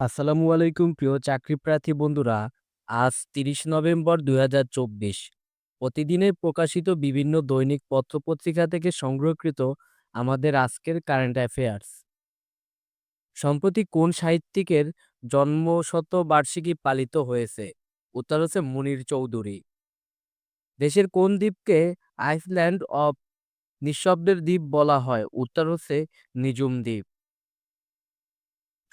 আসসালামু আলাইকুম, প্রিয় চাকরিপ্রার্থী বন্ধুরা। আজ তিরিশ নভেম্বর দুই প্রতিদিনের প্রকাশিত বিভিন্ন দৈনিক পত্রপত্রিকা থেকে সংগ্রহকৃত আমাদের আজকের কারেন্ট অ্যাফেয়ার্স সম্প্রতি কোন সাহিত্যিকের জন্মশতবার্ষিকী পালিত হয়েছে? উত্তর হচ্ছে মুনির চৌধুরী। দেশের কোন দ্বীপকে আইসল্যান্ড অফ নিঃশব্দের দ্বীপ বলা হয়? উত্তর হচ্ছে নিজুম দ্বীপ।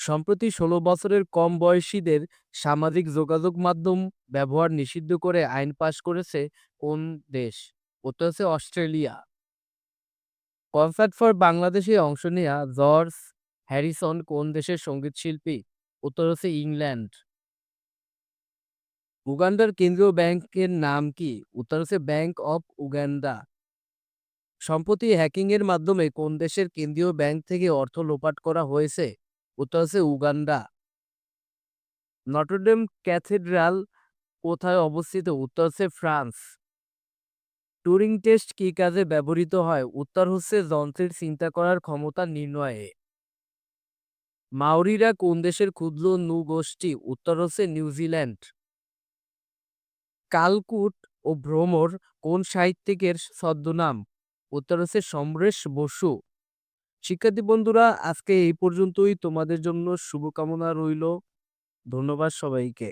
সম্প্রতি ১৬ বছরের কম বয়সীদের সামাজিক যোগাযোগ মাধ্যম ব্যবহার নিষিদ্ধ করে আইন পাশ করেছে কোন দেশ? উত্তর হচ্ছে অস্ট্রেলিয়া। কনসার্ট ফর বাংলাদেশে অংশ নেয়া জর্জ হ্যারিসন কোন দেশের সংগীত শিল্পী উত্তর হচ্ছে ইংল্যান্ড। উগান্ডার কেন্দ্রীয় ব্যাংকের নাম কি? উত্তর হচ্ছে ব্যাংক অফ উগান্ডা। সম্প্রতি হ্যাকিংয়ের মাধ্যমে কোন দেশের কেন্দ্রীয় ব্যাংক থেকে অর্থ লোপাট করা হয়েছে? উত্তর হচ্ছে উগান্ডা। নটরডেম ক্যাথেড্রাল কোথায় অবস্থিত? উত্তর হচ্ছে ফ্রান্স। টুরিং টেস্ট কী কাজে ব্যবহৃত হয়? উত্তর হচ্ছে যন্ত্রের চিন্তা করার ক্ষমতা নির্ণয়ে। মাওরিরা কোন দেশের ক্ষুদ্র নু গোষ্ঠী উত্তর হচ্ছে নিউজিল্যান্ড। কালকুট ও ভ্রমর কোন সাহিত্যিকের ছদ্মনাম? উত্তর হচ্ছে সমরেশ বসু। শিক্ষার্থী বন্ধুরা আজকে এই পর্যন্তই। তোমাদের জন্য শুভকামনা রইল। ধন্যবাদ সবাইকে।